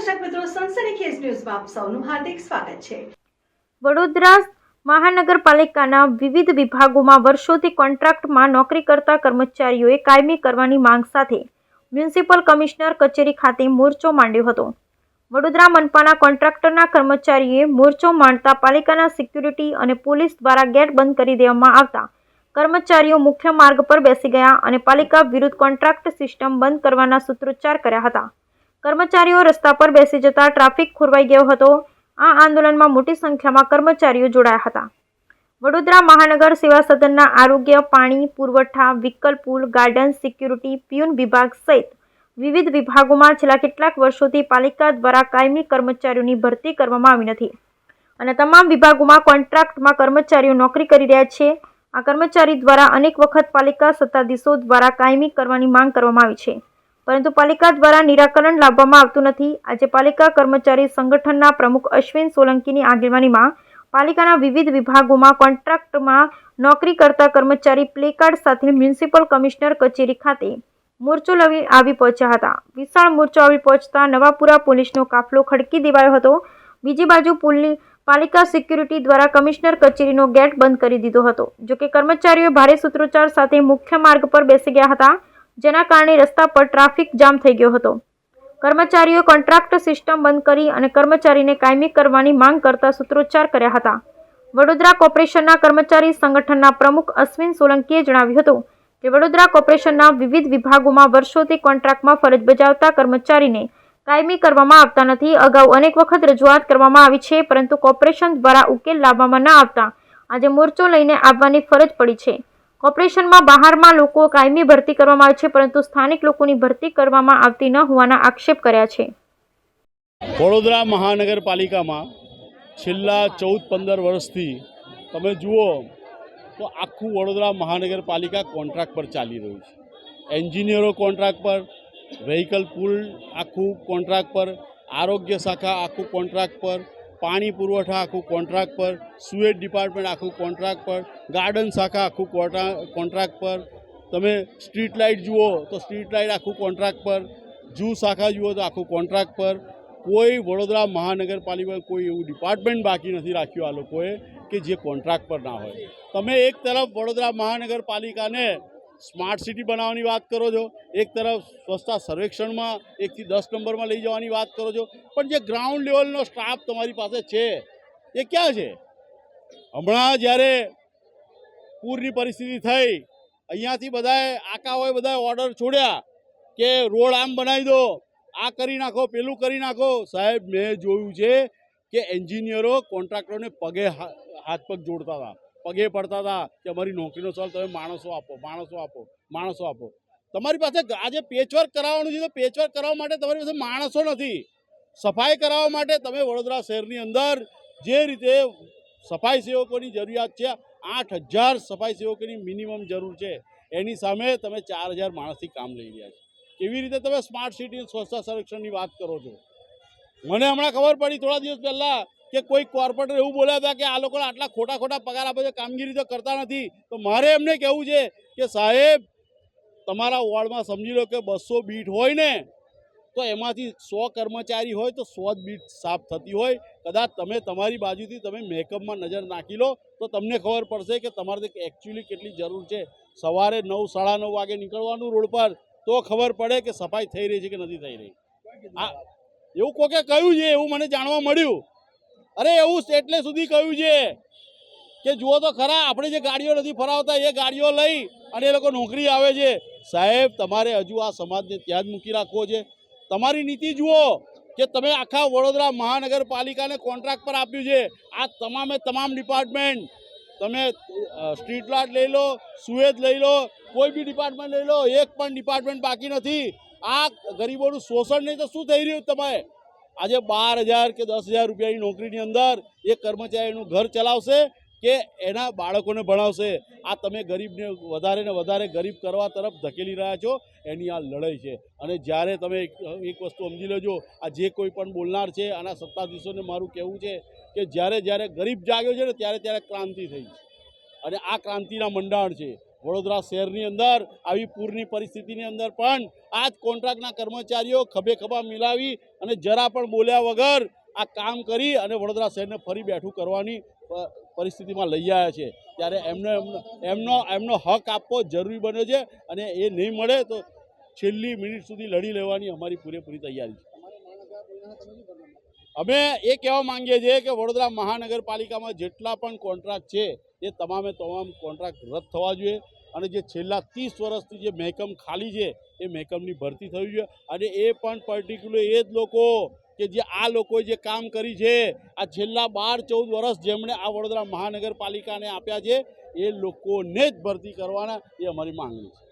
દર્શક મિત્રો સનસનીખેજ ન્યૂઝમાં આપ સૌનું હાર્દિક સ્વાગત છે. વડોદરા મહાનગરપાલિકાના વિવિધ વિભાગોમાં વર્ષોથી કોન્ટ્રાક્ટમાં નોકરી કરતા કર્મચારીઓએ કાયમી કરવાની માંગ સાથે મ્યુનિસિપલ કમિશનર કચેરી ખાતે મોરચો માંડ્યો હતો. વડોદરા મનપાના કોન્ટ્રાક્ટરના કર્મચારીએ મોરચો માંડતા પાલિકાના સિક્યુરિટી અને પોલીસ દ્વારા ગેટ બંધ કરી દેવામાં આવતા કર્મચારીઓ મુખ્ય માર્ગ પર બેસી ગયા અને પાલિકા વિરુદ્ધ કોન્ટ્રાક્ટ સિસ્ટમ બંધ કરવાના સૂત્રોચ્ચાર કર્યા હતા. કર્મચારીઓ રસ્તા પર બેસી જતા ટ્રાફિક ખોરવાઈ ગયો હતો. આ આંદોલનમાં મોટી સંખ્યામાં કર્મચારીઓ જોડાયા હતા. વડોદરા મહાનગર સેવા સદનના આરોગ્ય, પાણી, પુરવઠા, વિકલ પુલ, ગાર્ડન, સિક્યુરિટી, પ્યુન વિભાગ સહિત વિવિધ વિભાગોમાં છેલ્લા કેટલાક વર્ષોથી પાલિકા દ્વારા કાયમી કર્મચારીઓની ભરતી કરવામાં આવી નથી. અને તમામ વિભાગોમાં કોન્ટ્રાક્ટમાં કર્મચારીઓ નોકરી કરી રહ્યા છે. આ કર્મચારી દ્વારા અનેક વખત પાલિકા સત્તાધીશો દ્વારા કાયમી કરવાની માંગ કરવામાં આવી છે. પરંતુ પાલિકા દ્વારા નિરાકરણ લાવવામાં આવતું નથી. આજે પાલિકા કર્મચારી સંગઠનના પ્રમુખ અશ્વિન સોલંકીની આગેવાનીમાં પાલિકાના વિવિધ વિભાગોમાં કોન્ટ્રાક્ટમાં નોકરી કરતા કર્મચારી પ્લેકાર્ડ સાથે મ્યુનિસિપલ કમિશનર કચેરી ખાતે મોરચો લવી આવી પહોંચ્યા હતા. વિશાળ મોરચો આવી પહોંચતા નવાપુરા પોલીસનો કાફલો ખડકી દેવાયો હતો. બીજી બાજુ પુલની પાલિકા સિક્યુરિટી દ્વારા કમિશનર કચેરીનો ગેટ બંધ કરી દીધો હતો. જોકે કર્મચારીઓ ભારે સૂત્રોચ્ચાર સાથે મુખ્ય માર્ગ પર બેસી ગયા હતા. જેના કારણે રસ્તા પર ટ્રાફિક જામ થઈ ગયો હતો. કર્મચારીઓ કોન્ટ્રાક્ટ સિસ્ટમ બંધ કરી અને કર્મચારીને કાયમી કરવાની માંગ કરતા સૂત્રોચ્ચાર કર્યા હતા. વડોદરા કોર્પોરેશનના કર્મચારી સંગઠનના પ્રમુખ અશ્વિન સોલંકીએ જણાવ્યું હતું કે વડોદરા કોર્પોરેશનના વિવિધ વિભાગોમાં વર્ષોથી કોન્ટ્રાક્ટમાં ફરજ બજાવતા કર્મચારીને કાયમી કરવામાં આવતા નથી. અગાઉ અનેક વખત રજૂઆત કરવામાં આવી છે, પરંતુ કોર્પોરેશન દ્વારા ઉકેલ લાવવામાં ન આવતા. આજે મોરચો લઈને આવવાની ફરજ પડી છે. કોર્પોરેશનમાં બહારમાં લોકો કાયમી ભરતી કરવામાં આવે છે, પરંતુ સ્થાનિક લોકોની ભરતી કરવામાં આવતી ન હોવાના આક્ષેપ કર્યા છે. વડોદરા મહાનગરપાલિકામાં છેલ્લા ચૌદ પંદર વર્ષથી તમે જુઓ તો આખું વડોદરા મહાનગરપાલિકા કોન્ટ્રાક્ટ પર ચાલી રહ્યું છે. એન્જિનિયરો કોન્ટ્રાક્ટ પર, વ્હીકલ પુલ આખું કોન્ટ્રાક્ટ પર, આરોગ્ય શાખા આખું કોન્ટ્રાક્ટ પર પાણી પુરવઠા આખું કોન્ટ્રાક્ટ પર સુએજ ડિપાર્ટમેન્ટ આખું કોન્ટ્રાક્ટ પર ગાર્ડન શાખા આખું કોન્ટ્રા- કોન્ટ્રાક્ટ પર. તમે સ્ટ્રીટ લાઇટ જુઓ તો સ્ટ્રીટ લાઇટ આખું કોન્ટ્રાક્ટ પર. જૂ શાખા જુઓ તો આખું કોન્ટ્રાક્ટ પર. કોઈ વડોદરા મહાનગરપાલિકા કોઈ એવું ડિપાર્ટમેન્ટ બાકી નથી રાખ્યું આ લોકોએ કે જે કોન્ટ્રાક્ટ પર ના હોય. તમે એક તરફ વડોદરા મહાનગરપાલિકાને સ્માર્ટ સિટી બનાવવાની વાત કરો છો, એક તરફ સ્વચ્છતા સર્વેક્ષણમાં, એકથી દસ નંબરમાં લઈ જવાની વાત કરો છો, પણ જે ગ્રાઉન્ડ લેવલનો સ્ટાફ તમારી પાસે છે, એ ક્યાં છે? હમણાં જ્યારે પૂરની પરિસ્થિતિ થઈ, અહીંયાથી બધાએ, આકાઓએ બધાએ ઓર્ડર છોડ્યા કે રોડ આમ બનાવી દો, આ કરી નાખો, પેલું કરી નાખો. સાહેબ, મેં જોયું છે કે એન્જિનિયરો કોન્ટ્રાક્ટરોને પગે હાથ પગ જોડતા હતા. પગે પડતા હતા કે અમારી નોકરીનો સવાલ તમે માણસો આપો માણસો આપો માણસો આપો. તમારી પાસે આજે પેચવર્ક કરાવવાનું છે તો પેચવર્ક કરાવવા માટે તમારી પાસે માણસો નથી. સફાઈ કરાવવા માટે તમે વડોદરા શહેરની અંદર જે રીતે સફાઈ સેવકોની જરૂરિયાત છે, આઠ હજાર સફાઈ સેવકોની મિનિમમ જરૂર છે. એની સામે તમે ચાર હજાર માણસથી કામ લઈ રહ્યા છો. કેવી રીતે તમે સ્માર્ટ સિટી સ્વચ્છતા સંરક્ષણની વાત કરો છો? મને હમણાં ખબર પડી થોડા દિવસ પહેલાં કે કોઈ કોર્પોરેટર એવું બોલ્યા હતા કે આ લોકોને આટલા ખોટા ખોટા પગાર આપે છે, કામગીરી તો કરતા નથી. તો મારે એમને કહેવું છે કે સાહેબ, તમારા વોર્ડમાં સમજી લો કે બસો બીટ હોય ને, તો એમાંથી સો કર્મચારી હોય તો સો જ બીટ સાફ થતી હોય. કદાચ તમે તમારી બાજુથી તમે મેકઅપમાં નજર નાખી લો, તો તમને ખબર પડશે કે તમારે એકચ્યુઅલી કેટલી જરૂર છે. સવારે નવ, સાડા નવ વાગે નીકળવાનું રોડ પર, તો ખબર પડે કે સફાઈ થઈ રહી છે કે નથી થઈ રહી. આ, એવું કોકે કહ્યું છે? એવું મને જાણવા મળ્યું. અરે એવું એટલે સુધી કહ્યું છે કે જુઓ તો ખરા, આપણે જે ગાડીઓ નથી ફરાવતા, એ ગાડીઓ લઈ અને એ લોકો નોકરી આવે છે. સાહેબ, તમારે હજુ આ સમાજને ત્યાં જ મૂકી રાખવો છે. તમારી નીતિ જુઓ કે તમે આખા વડોદરા મહાનગરપાલિકાને કોન્ટ્રાક્ટ પર આપ્યું છે. આ તમામે તમામ ડિપાર્ટમેન્ટ તમે સ્ટ્રીટ લાઇટ લઈ લો સુએજ લઈ લો, કોઈ બી ડિપાર્ટમેન્ટ લઈ લો, એક પણ ડિપાર્ટમેન્ટ બાકી નથી. આ ગરીબોનું શોષણ નહીં તો શું થઈ રહ્યું તમે આજે બાર હજાર કે દસ હજાર રૂપિયાની નોકરીની અંદર એ કર્મચારીનું ઘર ચલાવશે કે એના બાળકોને ભણાવશે? આ તમે ગરીબને વધારે ને વધારે ગરીબ કરવા તરફ ધકેલી રહ્યા છો, એની આ લડાઈ છે. અને જ્યારે તમે એક વસ્તુ સમજી લેજો, આ જે કોઈ પણ બોલનાર છે, આના સત્તાધીશોને મારું કહેવું છે કે જ્યારે જ્યારે ગરીબ જાગ્યો છે ને ત્યારે ત્યારે ક્રાંતિ થઈ છે. અને આ ક્રાંતિના મંડાણ છે. વડોદરા શહેરની અંદર, આવી પૂરની પરિસ્થિતિની અંદર પણ આ જ કોન્ટ્રાક્ટના કર્મચારીઓ ખભે ખભા મિલાવી અને જરા પણ બોલ્યા વગર આ કામ કરી અને વડોદરા શહેરને ફરી બેઠું કરવાની પરિસ્થિતિમાં લઈ આવ્યા છે. ત્યારે એમને, એમનો એમનો હક આપવો જરૂરી બન્યો છે અને એ નહીં મળે તો છેલ્લી મિનિટ સુધી લડી લેવાની અમારી પૂરેપૂરી તૈયારી છે. અમે એ કહેવા માંગીએ છીએ કે વડોદરા મહાનગરપાલિકામાં જેટલા પણ કોન્ટ્રાક્ટ છે એ તમામે તમામ કોન્ટ્રાક્ટ રદ થવા જોઈએ અને જે છેલ્લા ત્રીસ વર્ષથી જે મહેકમ ખાલી છે, એ મહેકમની ભરતી થવી જોઈએ. અને એ પણ પર્ટિક્યુલર એ જ લોકો કે જે આ લોકોએ જે કામ કરી છે, આ છેલ્લા બાર ચૌદ વર્ષ જેમણે આ વડોદરા મહાનગરપાલિકાને આપ્યા છે, એ લોકોને જ ભરતી કરવાના એ અમારી માંગણી છે.